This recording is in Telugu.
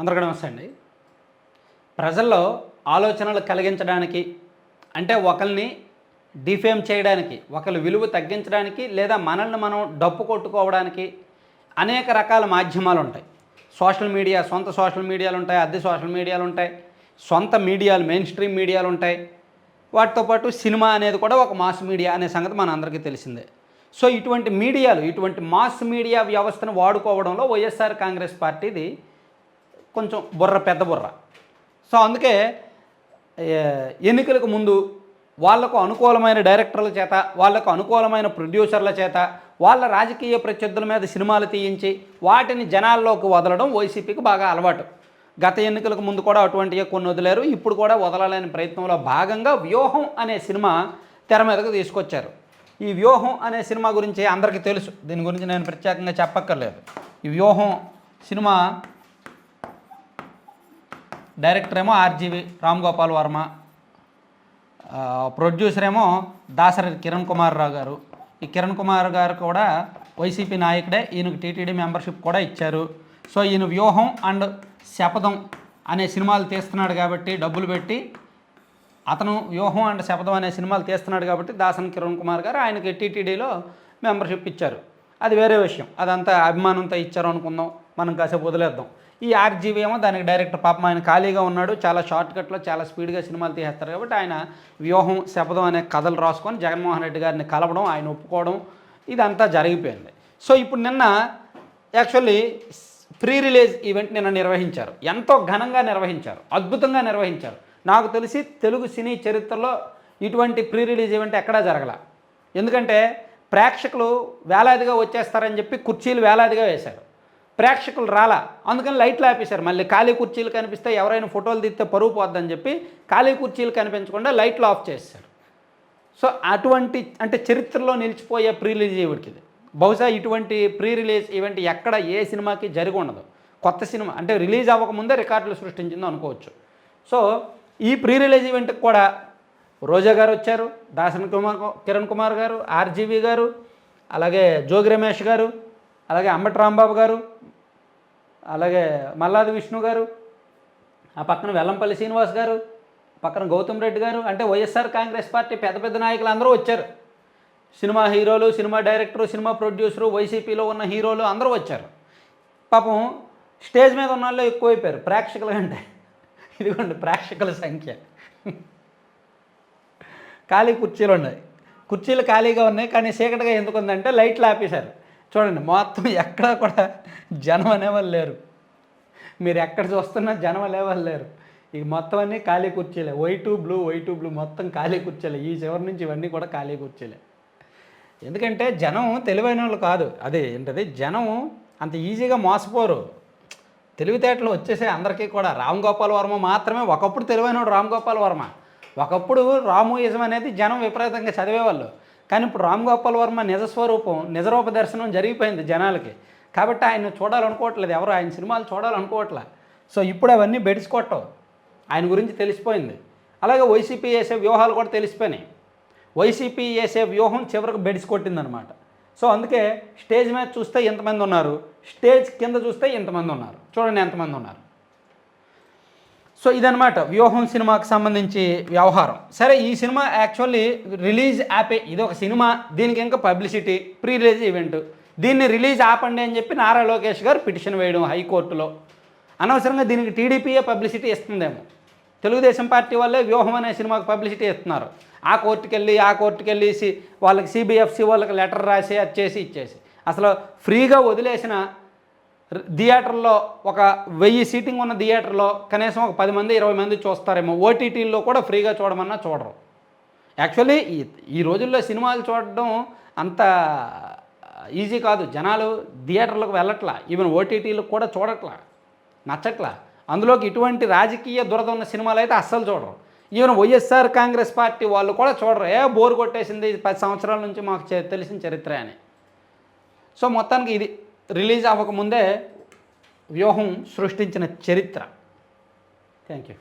అందరికీ నమస్తే అండి. ప్రజల్లో ఆలోచనలు కలిగించడానికి అంటే ఒకరిని డిఫేమ్ చేయడానికి ఒకరి విలువ తగ్గించడానికి లేదా మనల్ని మనం డప్పు కొట్టుకోవడానికి అనేక రకాల మాధ్యమాలు ఉంటాయి. సోషల్ మీడియా సొంత సోషల్ మీడియాలు ఉంటాయి అద్దె సోషల్ మీడియాలు ఉంటాయి సొంత మీడియాలు మెయిన్ స్ట్రీమ్ మీడియాలు ఉంటాయి. వాటితో పాటు సినిమా అనేది కూడా ఒక మాస్ మీడియా అనే సంగతి మన అందరికీ తెలిసిందే. సో ఇటువంటి మీడియాలు ఇటువంటి మాస్ మీడియా వ్యవస్థను వాడుకోవడంలో వైఎస్ఆర్ కాంగ్రెస్ పార్టీది కొంచెం బుర్ర పెద్ద బుర్ర. సో అందుకే ఎన్నికలకు ముందు వాళ్ళకు అనుకూలమైన డైరెక్టర్ల చేత వాళ్ళకు అనుకూలమైన ప్రొడ్యూసర్ల చేత వాళ్ళ రాజకీయ ప్రత్యర్థుల మీద సినిమాలు తీయించి వాటిని జనాల్లోకి వదలడం వైసీపీకి బాగా అలవాటు. గత ఎన్నికలకు ముందు కూడా అటువంటివి కొన్ని వదిలేరు ఇప్పుడు కూడా వదలాలనే ప్రయత్నంలో భాగంగా వ్యూహం అనే సినిమా తెర మీదకు తీసుకొచ్చారు. ఈ వ్యూహం అనే సినిమా గురించి అందరికీ తెలుసు. దీని గురించి నేను ప్రత్యేకంగా చెప్పక్కర్లేదు. ఈ వ్యూహం సినిమా డైరెక్టర్ ఏమో ఆర్జీవి రామ్ గోపాల్ వర్మ. ప్రొడ్యూసర్ ఏమో దాసరి కిరణ్ కుమార్ రావు గారు. ఈ కిరణ్ కుమార్ గారు కూడా వైసీపీ నాయకుడే. ఈయనకు టీటీడీ మెంబర్షిప్ కూడా ఇచ్చారు. సో ఈయన వ్యూహం అండ్ శపథం అనే సినిమాలు తీస్తున్నాడు కాబట్టి డబ్బులు పెట్టి అతను వ్యూహం అండ్ శపథం అనే సినిమాలు తీస్తున్నాడు కాబట్టి దాసన్ కిరణ్ కుమార్ గారు ఆయనకి టీటీడీలో మెంబర్షిప్ ఇచ్చారు. అది వేరే విషయం. అదంతా అభిమానంతో ఇచ్చారు అనుకుందాం. మనం కాసేపు వదిలేద్దాం. ఈ ఆర్జీవీ ఏమో దానికి డైరెక్టర్ పాపం ఆయన ఖాళీగా ఉన్నాడు. చాలా షార్ట్ కట్లో చాలా స్పీడ్గా సినిమాలు తీసేస్తారు కాబట్టి ఆయన వ్యూహం శపథం అనే కథలు రాసుకొని జగన్మోహన్ రెడ్డి గారిని కలవడం ఆయన ఒప్పుకోవడం ఇదంతా జరిగిపోయింది. సో ఇప్పుడు నిన్న యాక్చువల్లీ ప్రీ రిలీజ్ ఈవెంట్ నిన్న నిర్వహించారు. ఎంతో ఘనంగా నిర్వహించారు. అద్భుతంగా నిర్వహించారు. నాకు తెలిసి తెలుగు సినీ చరిత్రలో ఇటువంటి ప్రీ రిలీజ్ ఈవెంట్ ఎక్కడా జరగల. ఎందుకంటే ప్రేక్షకులు వేలాదిగా వచ్చేస్తారని చెప్పి కుర్చీలు వేలాదిగా వేశారు. ప్రేక్షకులు రాలా. అందుకని లైట్లు ఆపేశారు. మళ్ళీ ఖాళీ కుర్చీలు కనిపిస్తే ఎవరైనా ఫోటోలు తీస్తే పరువు పోద్దని చెప్పి ఖాళీ కుర్చీలు కనిపించకుండా లైట్లు ఆఫ్ చేశారు. సో అటువంటి అంటే చరిత్రలో నిలిచిపోయే ప్రీ రిలీజ్ ఈవెంట్కి ఇది. బహుశా ఇటువంటి ప్రీ రిలీజ్ ఈవెంట్ ఎక్కడ ఏ సినిమాకి జరిగి ఉండదు. కొత్త సినిమా అంటే రిలీజ్ అవ్వకముందే రికార్డులు సృష్టించిందో అనుకోవచ్చు. సో ఈ ప్రీ రిలీజ్ ఈవెంట్కి కూడా రోజా గారు వచ్చారు దాసన్ కుమార్ కిరణ్ కుమార్ గారు ఆర్జీవి గారు అలాగే జోగి రమేష్ గారు అలాగే అంబటి రాంబాబు గారు అలాగే మల్లాది విష్ణు గారు ఆ పక్కన వెల్లంపల్లి శ్రీనివాస్ గారు పక్కన గౌతమ్ రెడ్డి గారు అంటే వైఎస్ఆర్ కాంగ్రెస్ పార్టీ పెద్ద పెద్ద నాయకులు అందరూ వచ్చారు. సినిమా హీరోలు సినిమా డైరెక్టరు సినిమా ప్రొడ్యూసరు వైసీపీలో ఉన్న హీరోలు అందరూ వచ్చారు. పాపం స్టేజ్ మీద ఉన్న వాళ్ళు ఎక్కువైపోయారు ప్రేక్షకుల కంటే. ఇదిగోండి ప్రేక్షకుల సంఖ్య. ఖాళీ కుర్చీలు ఉన్నాయి. కుర్చీలు ఖాళీగా ఉన్నాయి కానీ చీకటిగా ఎందుకు ఉందంటే లైట్లు ఆపేశారు. చూడండి మొత్తం ఎక్కడా కూడా జనం అనేవాళ్ళు లేరు. మీరు ఎక్కడ చూస్తున్నా జనం అనేవాళ్ళు లేరు. ఇక మొత్తం అన్నీ ఖాళీ కుర్చీలే. వైటు బ్లూ వైటు బ్లూ మొత్తం ఖాళీ కుర్చీలే. ఈ చివరి నుంచి ఇవన్నీ కూడా ఖాళీ కుర్చీలే. ఎందుకంటే జనం తెలివైన వాళ్ళు కాదు. అదే ఏంటది? జనం అంత ఈజీగా మోసపోరు. తెలివితేటలు వచ్చేసే అందరికీ కూడా. రామ్ గోపాల్ వర్మ మాత్రమే. ఒకప్పుడు తెలివైనడు రామ్ గోపాల్ వర్మ. ఒకప్పుడు రాముయిజం అనేది జనం విపరీతంగా చదివేవాళ్ళు. కానీ ఇప్పుడు రామ్ గోపాల్ వర్మ నిజస్వరూపం నిజరూప దర్శనం జరిగిపోయింది జనాలకి. కాబట్టి ఆయన చూడాలనుకోవట్లేదు. ఎవరు ఆయన సినిమాలు చూడాలనుకోవట్లే. సో ఇప్పుడు అవన్నీ బెడిసికొట్టవు ఆయన గురించి తెలిసిపోయింది. అలాగే వైసీపీ వేసే వ్యూహాలు కూడా తెలిసిపోయినాయి. వైసీపీ వేసే వ్యూహం చివరికి బెడిసికొట్టిందనమాట సో అందుకే స్టేజ్ మీద చూస్తే ఎంతమంది ఉన్నారు. స్టేజ్ కింద చూస్తే ఎంతమంది ఉన్నారు. చూడండి ఎంతమంది ఉన్నారు. సో ఇదనమాట వ్యూహం సినిమాకి సంబంధించి వ్యవహారం. సరే ఈ సినిమా యాక్చువల్లీ రిలీజ్ యాపే ఇది ఒక సినిమా దీనికి ఇంకా పబ్లిసిటీ ప్రీ రిలీజ్ ఈవెంట్. దీన్ని రిలీజ్ ఆపండి అని చెప్పి నారా లోకేష్ గారు పిటిషన్ వేయడం హైకోర్టులో. అనవసరంగా దీనికి టీడీపీయే పబ్లిసిటీ ఇస్తుందేమో. తెలుగుదేశం పార్టీ వాళ్ళే వ్యూహం అనే సినిమాకి పబ్లిసిటీ ఇస్తున్నారు. ఆ కోర్టుకి వెళ్ళి ఆ కోర్టుకి వెళ్ళేసి వాళ్ళకి సిబిఎఫ్సి వాళ్ళకి లెటర్ రాసి అది చేసి ఇచ్చేసి అసలు ఫ్రీగా వదిలేసిన థియేటర్లో ఒక వెయ్యి సీటింగ్ ఉన్న థియేటర్లో కనీసం ఒక పది మంది ఇరవై మంది చూస్తారేమో ఓటీటీల్లో కూడా ఫ్రీగా చూడమన్నా చూడరు. యాక్చువల్లీ ఈ ఈ రోజుల్లో సినిమాలు చూడడం అంత ఈజీ కాదు. జనాలు థియేటర్లకు వెళ్ళట్లా. ఈవెన్ ఓటీటీలకు కూడా చూడట్లా నచ్చట్లా. అందులోకి ఇటువంటి రాజకీయ దురద ఉన్న సినిమాలు అయితే అస్సలు చూడరు. ఈవెన్ వైఎస్ఆర్ కాంగ్రెస్ పార్టీ వాళ్ళు కూడా చూడరు. ఏ బోర్ కొట్టేసింది పది సంవత్సరాల నుంచి మాకు తెలిసిన చరిత్ర అని. సో మొత్తానికి ఇది. రిలీజ్ అవ్వకముందే వ్యూహం సృష్టించిన చరిత్ర. Thank you